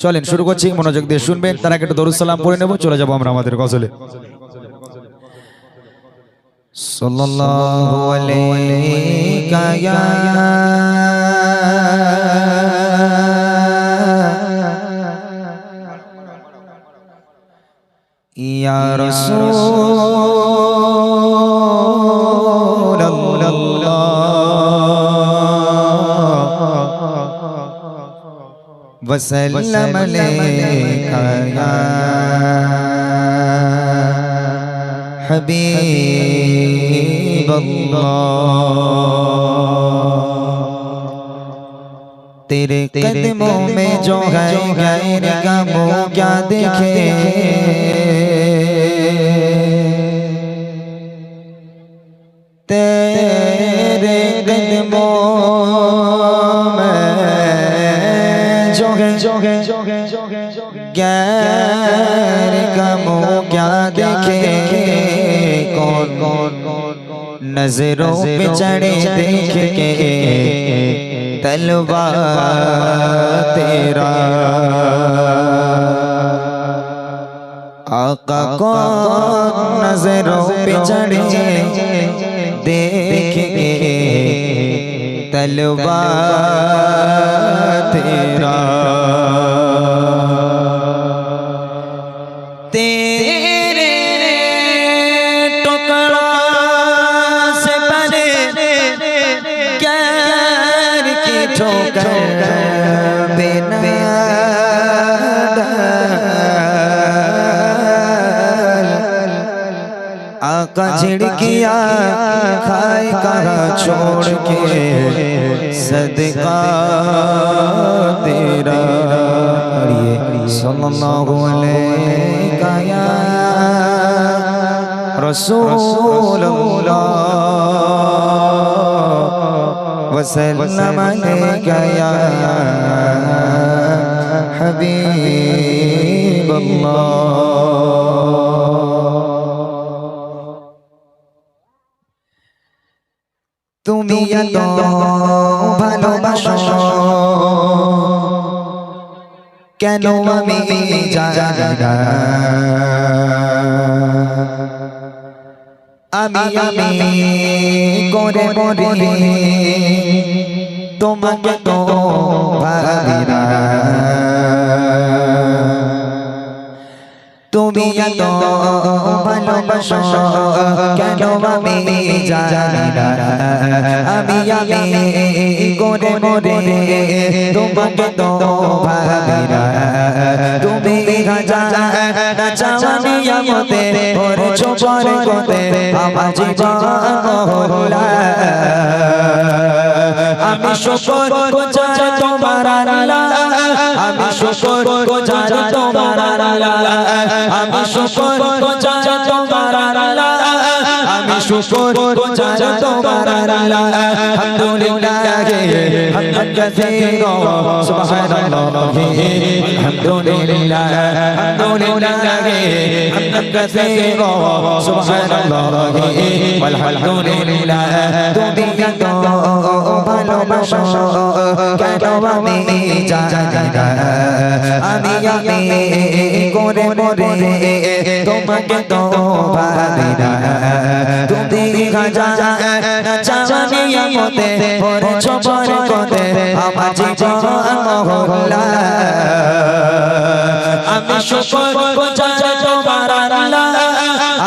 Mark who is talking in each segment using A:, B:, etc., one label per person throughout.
A: চলেন শুরু করছি মনোযোগ দিয়ে শুনবেন। তার আগে একটু দরুদ সালাম পড়ে নেব চলে যাব আমরা আমাদের গজলে। সাল্লাল্লাহু আলাইকা ইয়া ইয়া وسلم عليك يا حبيب الله تیرے قدموں میں جو ہے غیر کا وہ کیا دیکھے جو ہے جو ہے غیر کا منہ کیا دیکھے کون کون نظروں پہ چڑھے دیکھ کے تیرا آقا کون نظروں پہ چڑھے دیکھ کے تلوا की ठोकर बेनयाद आका झिड़किया खाए कहा छोड़ के सदका तेरा पढ़िए सल्लल्लाहु अलैहि या وسلم عليك يا حبيب الله. তুমি এত ভালোবাসো। কেন আমি আমি আমি করে মরে। তোমাকে তো ভাবি না তুমি আমি আমি আমি করে তোমাকে তো ভাবি না তুমি হাজার চাওয়ানি আমতে ওরে ছোপর কোতে আমার জীবন হলা শুকর গোজার তোমার আল্লাহ। আমি শুকর গোজার তোমার আল্লাহ। আমি শুকর গোজার তোমার আল্লাহ। আমি শুকর গোজার তোমার আল্লাহ। আলহামদুলিল্লাহ। হামদান কাসীরা সুবহানাল্লাহ। আলহামদুলিল্লাহ। আলহামদুলিল্লাহ। হামদান কাসীরা সুবহানাল্লাহ। আলহামদুলিল্লাহ। তুমি এত ভালোবাসো কেন আমি জানি না আমি আমি করে মরে তোমাকে তো ভাবি না তুমি হাজার চাওয়ানি আমতে পরে কোতে আমার জীবন মহল্লা আমি আল্লাহ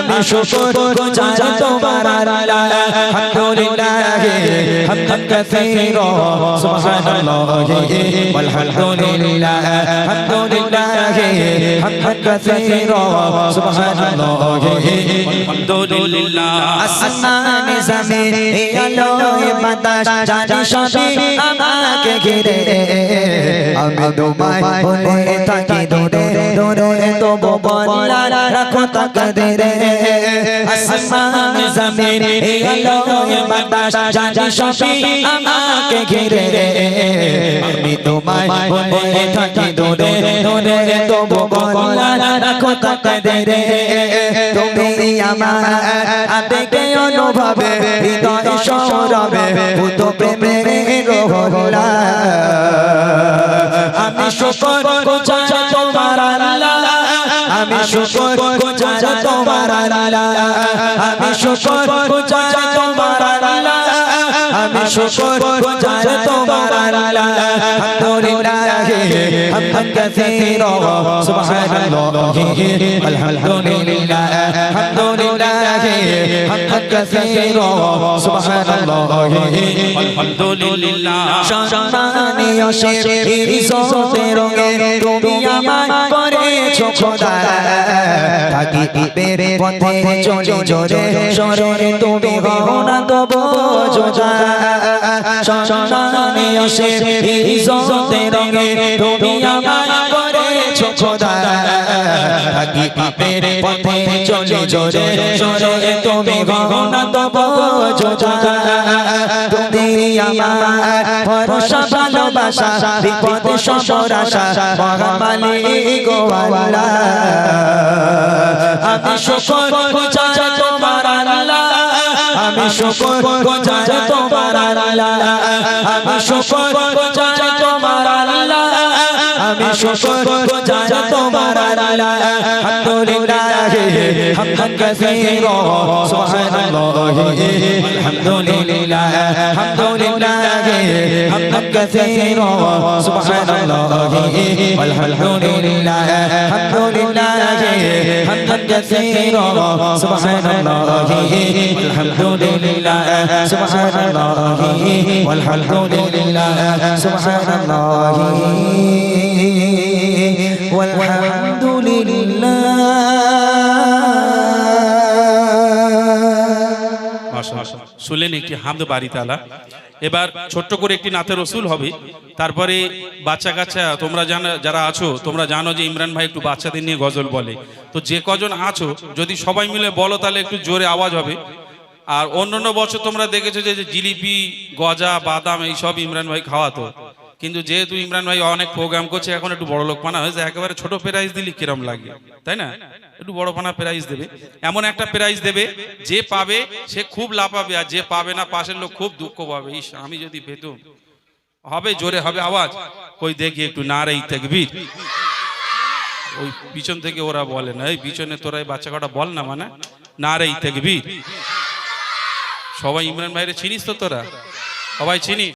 A: আমি শুকর গুজার তোমার আল্লাহ। আলহামদুলিল্লাহ হামদান কাসীরা, সুবহানাল্লাহ ওয়ালহামদুলিল্লাহ হামদুলিল্লাহ হামদান কাসীরা, সুবহানাল্লাহ
B: আলহামদুলিল্লাহ
A: আসমানে জমিনে আলোয় বাতাস, জানি সবই আমাকে ঘিরে। আমি তোমায় ভুলে থাকি দূরে। দূরে তবু বলা রাখো তাকদীরে আসমান জমিন আলোয় বাতাস জানি সবই আমাকে ঘিরে আমি তোমায় বলে থাকি দূরে দূরে তবু বলা রাখো তাকদীরে তুমি আমার আবেগে অনুভবে হৃদয় সৌরবে ভূত প্রেমের রোহলা আমি শুকর গোচার তোমার আমি শুকর গোচার তোমার আল্লাহ। আমি শুকর গোচার তোমার আল্লাহ। আমি শুকর গোচার তোমার আল্লাহ আলহামদুলিল্লাহ হামদান কাসীরা সুবহানাল্লাহ আলহামদুলিল্লাহ। আলহামদুলিল্লাহ। হামদান কাসীরা সুবহানাল্লাহ
B: আলহামদুলিল্লাহ।
A: সম্মানীয় শের ইজ্জতের রঙে তুমি আমায় করেছ থাকি পীপের পথে চলে জোরে সরে তুমি হও না তবু যোজা সম্মানীয় শের ইজ্জতের রঙে তুমি আমায় করেছ খোদা থাকি পীপের পথে চলি জোরে সরে তুমি হও না তবু তুমি আমার ভরসা, ভালোবাসা, বিপদে সবর আশা মহামালিক গো আল্লাহ। আমি শুকর আমি শুকর আমি শুকর لله الحمد لله حمدا كثيرا سبحان الله الحمد لله الحمد لله حمدا كثيرا سبحان الله والحمد لله الحمد لله حمدا كثيرا سبحان الله والحمد لله سبحان الله والحمد لله
B: سبحان الله والحمد শুনলেন একটি হামদ বাড়ি এবার ছোট্ট করে একটি নাতের রসুল হবে। তারপরে বাচ্চা কাচ্চা, তোমরা জানো, যারা আছো, তোমরা জানো যে ইমরান ভাই একটু বাচ্চাদের নিয়ে গজল বলে। তো যে কজন আছো, যদি সবাই মিলে বলো তাহলে একটু জোরে আওয়াজ হবে। আর অন্যান্য বছর তোমরা দেখেছ যে জিলিপি, গজা, বাদাম, এইসব ইমরান ভাই খাওয়াতো। কিন্তু যেহেতু ইমরান ভাই অনেক প্রোগ্রাম করছে, এখন একটু বড় লোক পানা হয়েছে, একেবারে ছোট প্রাইজ দিলি কিরম লাগে? তাই না? একটু বড় পানা প্রাইজ দেবে। এমন একটা প্রাইজ দেবে, যে পাবে, সে খুব লাফাবে আর যে পাবে না, পাশের লোক খুব দুঃখ পাবে। ইস, আমি যদি পেতুম, হবে জোরে, হবে আওয়াজ। কই দেখি একটু না নারেই থাকবি ওই পিছন থেকে ওরা বলে না, এই পিছনে তোরা এই বাচ্চা কটা বল না মানে? না নারেই থাকবি সবাই ইমরান ভাইরে চিনিস তো তোরা? সবাই চিনি?